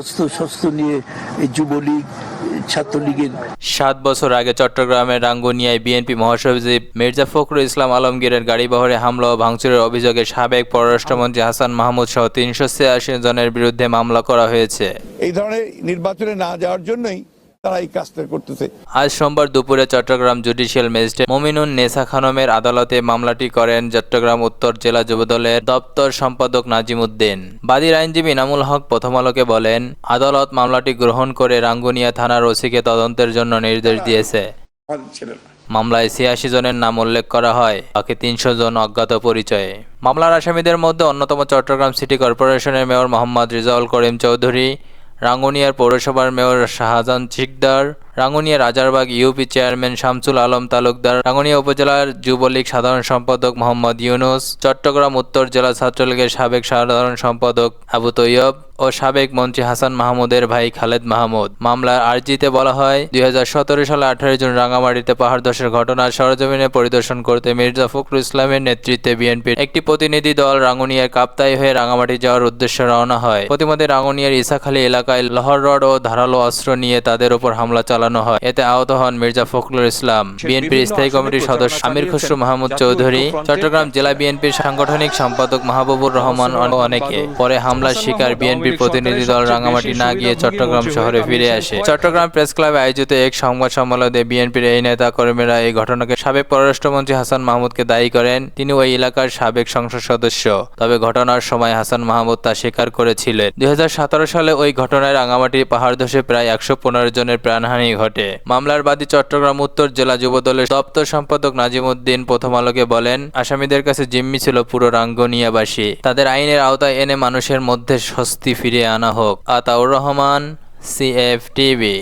অস্ত্র শস্ত্র নিয়ে এই যুবলীগ ছাত্রলীগের সাত বছর আগে চট্টগ্রামের রাঙ্গুনিয়ায় বিএনপি মহাসচিব মির্জা ফখরুল ইসলাম আলমগীরের গাড়িবহরে হামলা ও ভাঙচুরের অভিযোগে সাবেক পররাষ্ট্রমন্ত্রী হাসান মাহমুদ সহ তিনশো ছিয়াশি জনের বিরুদ্ধে মামলা করা হয়েছে। এই ধরনের নির্বাচনে না যাওয়ার জন্যই তারা এই কাজটা করতেছে। আজ সোমবার দুপুরে চট্টগ্রাম জুডিশিয়াল ম্যাজিস্ট্রেট মমিনুন নেসা খানমের আদালতে মামলাটি করেন চট্টগ্রাম উত্তর জেলা যুবদলের দপ্তর সম্পাদক নাজিম উদ্দিন। বাদীর আইনজীবী নামুল হক প্রথম আলোকে বলেন, আদালত মামলাটি গ্রহণ করে রাঙ্গুনিয়া থানার ওসিকে তদন্তের জন্য নির্দেশ দিয়েছে। মামলায় ছিয়াশি জনের নাম উল্লেখ করা হয়, বাকি তিনশো জন অজ্ঞাত পরিচয়ে। মামলার আসামিদের মধ্যে অন্যতম চট্টগ্রাম সিটি কর্পোরেশনের মেয়র মোহাম্মদ রিজাউল করিম চৌধুরী রাঙ্গুনিয়ার পৌরসভার mayor Shahjahan Sikdar Rangunia Rajarbagh UP chairman Shamsul Alam Talukdar, Rangunia উপজেলার যুবলীগ সাধারণ সম্পাদক মোহাম্মদ ইউনুস, চট্টগ্রাম উত্তর জেলা ছাত্রলীগের সাবেক সাধারণ সম্পাদক আবু তৈয়ব ও সাবেক মন্ত্রী হাসান মাহমুদের ভাই খালেদ মাহমুদ। মামলার আর্জিতে বলা হয় দুই সালে আঠারো জুন রাঙামাটিতে পাহাড় ধসের ঘটনার সরজমিনে পরিদর্শন করতে মির্জা ফখরুল ইসলামের নেতৃত্বে বিএনপির একটি প্রতিনিধি দল রাঙ্গুনিয়ার কাপ্তাই হয়ে রাঙামাটি যাওয়ার উদ্দেশ্যে রওনা হয়। প্রতিমধ্যে রাঙ্গুনিয়ার ইসাখালী এলাকায় লহর রড ও ধারালো অস্ত্র নিয়ে তাদের উপর হামলা চালানো হয়। এতে আহত হন মির্জা ফখরুল ইসলাম। বিএনপির স্থায়ী কমিটির সদস্য আমির খসরু মাহমুদ চৌধুরী চট্টগ্রাম জেলা বিএনপির সাংগঠনিক সম্পাদক মাহবুবুর রহমান অনেকে। পরে হামলার শিকার বিএনপির প্রতিনিধি দল রাঙামাটি না গিয়ে চট্টগ্রাম শহরে ফিরে আসে। চট্টগ্রাম প্রেস ক্লাবে আয়োজিত এক সংবাদ সম্মেলনে বিএনপির এই নেতা কর্মীরা এই ঘটনাকে সাবেক পররাষ্ট্রমন্ত্রী হাসান মাহমুদকে দায়ী করেন। তিনি ওই এলাকার সাবেক সংসদ সদস্য। তবে ঘটনার সময় হাসান মাহমুদ তা স্বীকার করেছিলেন। দুই সালে ওই ঘটনায় রাঙামাটি পাহাড় ধসে প্রায় একশো পনেরো জনের প্রাণহানি ঘটে। মামলার বাদী চট্টগ্রাম উত্তর জেলা যুবদলের দপ্তর সম্পাদক নাজিমুদ্দিন প্রথম আলোকে বলেন আসামিদের কাছে জিম্মি ছিল পুরো রাঙ্গনিয়াবাসী। তাদের আইনের আওতায় এনে মানুষের মধ্যে স্বস্তি ফিরিয়ে আনা হোক। Ataur Rahman CF TV